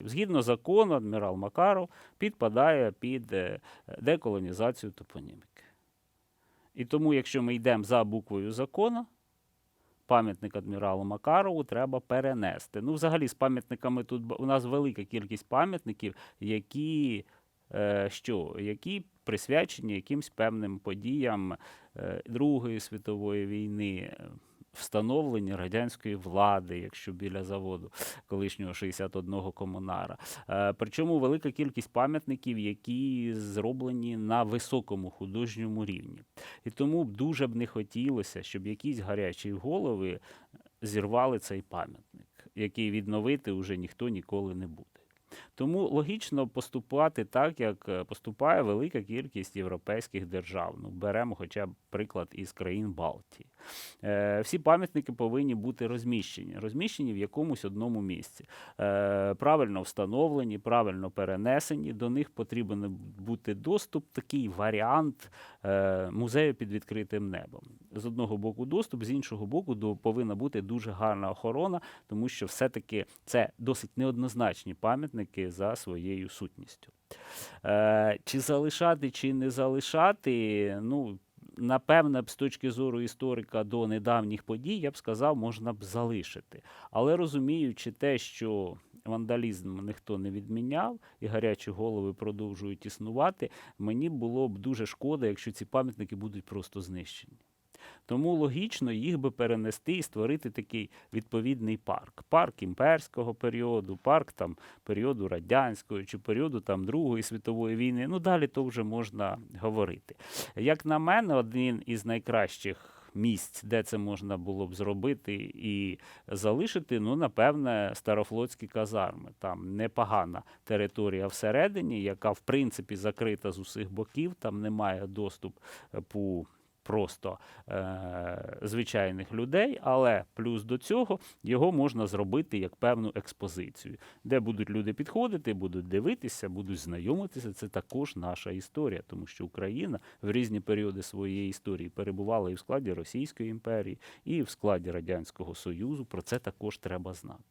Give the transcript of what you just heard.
Згідно закону, адмірал Макаров підпадає під е, деколонізацію топоніміки. І тому, якщо ми йдемо за буквою закону, пам'ятник адміралу Макарову треба перенести. Ну, взагалі, з пам'ятниками тут у нас велика кількість пам'ятників, які, е, що, які присвячені якимсь певним подіям е, Другої світової війни, встановлення радянської влади, якщо біля заводу колишнього 61-го комунара. Е, Причому велика кількість пам'ятників, які зроблені на високому художньому рівні. І тому дуже б не хотілося, щоб якісь гарячі голови зірвали цей пам'ятник, який відновити вже ніхто ніколи не буде. Тому логічно поступати так, як е, поступає велика кількість європейських держав. Ну, беремо хоча б приклад із країн Балтії. Е, всі пам'ятники повинні бути розміщені, розміщені в якомусь одному місці. Е, правильно встановлені, правильно перенесені. До них потрібен бути доступ, такий варіант е, музею під відкритим небом. З одного боку доступ, з іншого боку, до, повинна бути дуже гарна охорона, тому що все-таки це досить неоднозначні пам'ятники за своєю сутністю. Е, чи залишати, чи не залишати, ну. Напевне, з точки зору історика до недавніх подій, я б сказав, можна б залишити. Але розуміючи те, що вандалізм ніхто не відміняв, і гарячі голови продовжують існувати, мені було б дуже шкода, якщо ці пам'ятники будуть просто знищені. Тому логічно їх би перенести і створити такий відповідний парк. Парк імперського періоду, парк там періоду радянського чи періоду там Другої світової війни. Ну далі то вже можна говорити. Як на мене, один із найкращих. Місць, де це можна було б зробити і залишити, ну, напевне, старофлотські казарми. Там непогана територія всередині, яка, в принципі, закрита з усіх боків, там немає доступ е, просто е- звичайних людей, але плюс до цього його можна зробити як певну експозицію, де будуть люди підходити, будуть дивитися, будуть знайомитися. Це також наша історія, тому що Україна в різні періоди своєї історії перебувала і в складі Російської імперії, і в складі Радянського Союзу. Про це також треба знати.